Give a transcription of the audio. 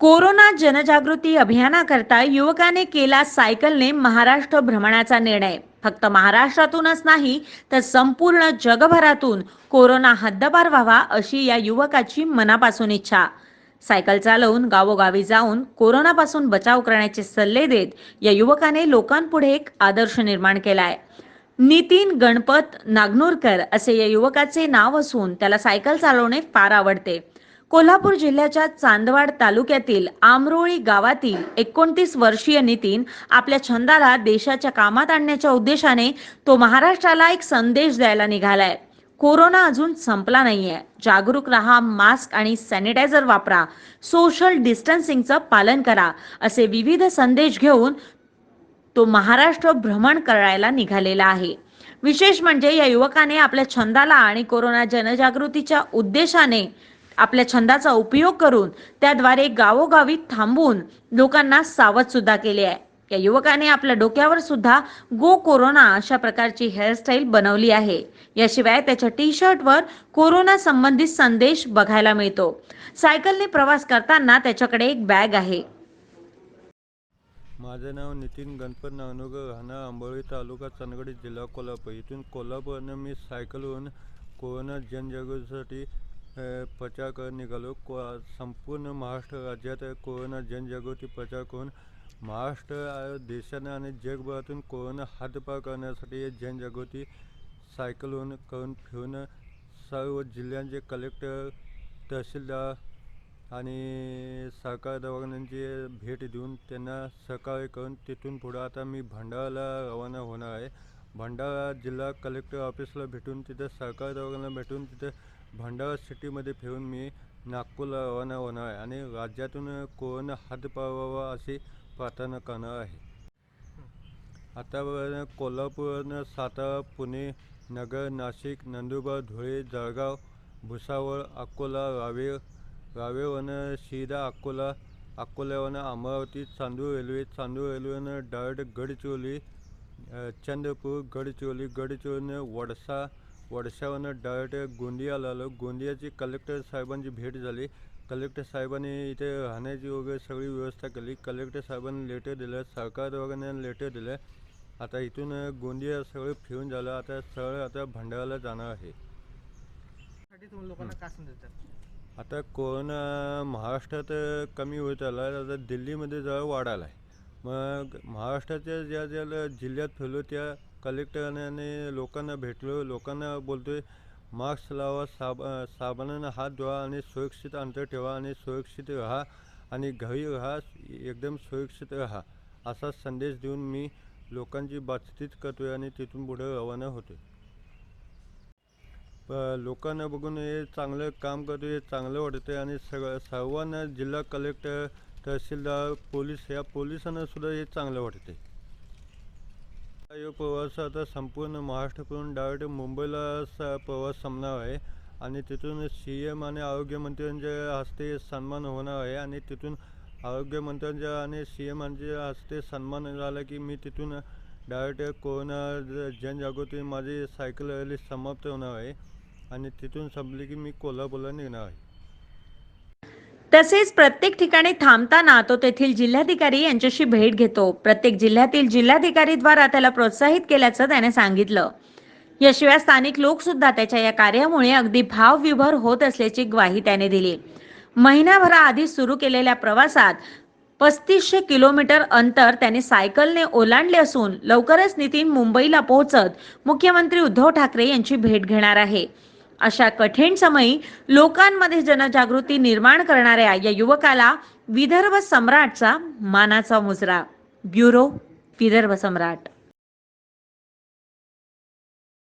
Corona जनजागृती अभियानाकरता युवकाने केला सायकलने महाराष्ट्र भ्रमणाचा निर्णय. फक्त महाराष्ट्रातूनच नाही तर संपूर्ण जगभरातून कोरोना हद्दपार व्हावा अशी या युवकाची मनापासून इच्छा. सायकल चालवून गावोगावी जाऊन कोरोनापासून बचाव करण्याचे सल्ले देत या युवकाने लोकांपुढे एक आदर्श निर्माण केलाय. नितीन गणपत नागनूरकर असे या युवकाचे नाव असून त्याला सायकल चालवणे फार आवडते. कोल्हापूर जिल्ह्याच्या चांदवाड तालुक्यातील आमरोळी गावातील एकोणतीस वर्षीय नितीन आपल्या छंदाला देशाच्या कामात आणण्याच्या उद्देशाने तो महाराष्ट्राला एक संदेश द्यायला निघालाय. कोरोना अजून संपला नाहीये. जागरूक राहा मास्क आणि सॅनिटायझर वापरा. सोशल डिस्टन्सिंगचं पालन करा असे विविध संदेश घेऊन तो महाराष्ट्र भ्रमण करायला निघालेला आहे. विशेष म्हणजे या युवकाने आपल्या छंदाला आणि कोरोना जनजागृतीच्या उद्देशाने आपल्या छंदाचा उपयोग करून त्याद्वारे गावोगावी थांबून लोकांना सावध सुद्धा केले आहे. या युवकाने आपल्या डोक्यावर सुद्धा गो कोरोना अशा प्रकारची हेअरस्टाईल बनवली आहे. याशिवाय त्याच्या टी शर्टवर कोरोना संबंधित संदेश बघायला मिळतो. सायकलने प्रवास करताना त्याच्याकडे एक बॅग आहे. माझं नाव नितीन गणपत नागनगर राहणार आंबोळी तालुका चंदगड जिल्हा कोल्हापूर. इथून कोल्हापूरनं मी सायकलवरून कोरोना जनजागृतीसाठी प्रचार करत निघालो. को संपूर्ण महाराष्ट्र राज्यात कोरोना जनजागृती प्रचार करून महाराष्ट्र अ, देशानं आणि जगभरातून कोरोना हद्दपार करण्यासाठी जनजागृती सायकलहून करून फिरून सर्व जिल्ह्यांचे कलेक्टर तहसीलदार आणि सरकार दवाखान्यांची भेट देऊन त्यांना सहकार्य करून तिथून पुढं आता मी भंडाराला रवाना होणार आहे. भंडारा जिल्हा कलेक्टर ऑफिसला भेटून तिथं सरकार दवाखान्याला भेटून तिथं भंडारा सिटीमध्ये फिरून मी नागपूरला रवाना होणार आहे आणि राज्यातून कोरोना हद्दपार व्हावा अशी प्रार्थना करणार आहे. आतापर्यंत कोल्हापूर सातारा पुणे नगर नाशिक नंदुरबार धुळे जळगाव भुसावळ अकोला रावेर रावेरवरनं शिरा अकोला अकोल्यावरनं अमरावती चांदूर रेल्वे चांदूर रेल्वेनं डायरेक्ट गडचिरोली चंद्रपूर गडचिरोली गडचिरोलीनं वडसा वडसावरनं डायरेक्ट गोंदियाला आलो गोंदियाची कलेक्टर साहेबांची भेट झाली. कलेक्टर साहेबांनी इथे राहण्याची वगैरे सगळी व्यवस्था केली. कलेक्टर साहेबांनी लेटर दिलं सरकार दवाखान्यानं लेटर दिलं. आता इथून गोंदिया सगळं फिरून झालं. आता सरळ आता भंडाराला जाणार आहे. आता कोरोना महाराष्ट्रात कमी होत आला. आता दिल्लीमध्ये जरा वाढायला आहे मग महाराष्ट्राच्या ज्या ज्या जिल्ह्यात फिरलो त्या कलेक्टरने लोकांना भेटलो लोकांना बोलतोय मास्क लावा साब साबणानं हात धुवा आणि सुरक्षित अंतर ठेवा आणि सुरक्षित राहा आणि घरी राहा एकदम सुरक्षित राहा असा संदेश देऊन मी लोकांची बातचीत करतोय आणि तिथून पुढे रवाना होतोय. प- लोकांना बघून हे चांगलं काम करतो हे चांगलं वाटतं आणि सगळं सर्वांना जिल्हा कलेक्टर तहसीलदार पोलीस या पोलिसांना सुद्धा हे चांगलं वाटते हा प्रवास आता संपूर्ण महाराष्ट्राकडून डायरेक्ट मुंबईला स प्रवास संपणार आहे. आणि तिथून सी एम आणि आरोग्यमंत्र्यांच्या हस्ते सन्मान होणार आहे. आणि तिथून आरोग्यमंत्र्यांच्या आणि सी एमांच्या हस्ते सन्मान झाला की मी तिथून डायरेक्ट कोरोना जनजागृती माझी सायकल रॅली समाप्त होणार आहे. आणि तिथून संपली की मी कोल्हापूरला निघणार आहे. तसेच प्रत्येक ठिकाणी थांबताना तो तेथील जिल्हाधिकारी यांच्याशी भेट घेतो. प्रत्येक जिल्ह्यातील जिल्हाधिकारीद्वारा त्याला प्रोत्साहित केल्याचं त्याने सांगितलं. याशिवाय स्थानिक लोक सुद्धा त्याच्या या कार्यामुळे अगदी भावविभर होत असल्याची ग्वाही त्याने दिली. महिनाभराआधी सुरू केलेल्या प्रवासात पस्तीसशे किलोमीटर अंतर त्याने सायकलने ओलांडले असून लवकरच नितीन मुंबईला पोहोचत मुख्यमंत्री उद्धव ठाकरे यांची भेट घेणार आहे. अशा कठीण समयी लोकांमध्ये जनजागृती निर्माण करणाऱ्या या युवकाला विदर्भ सम्राटचा मानाचा मुजरा. ब्युरो विदर्भ सम्राट.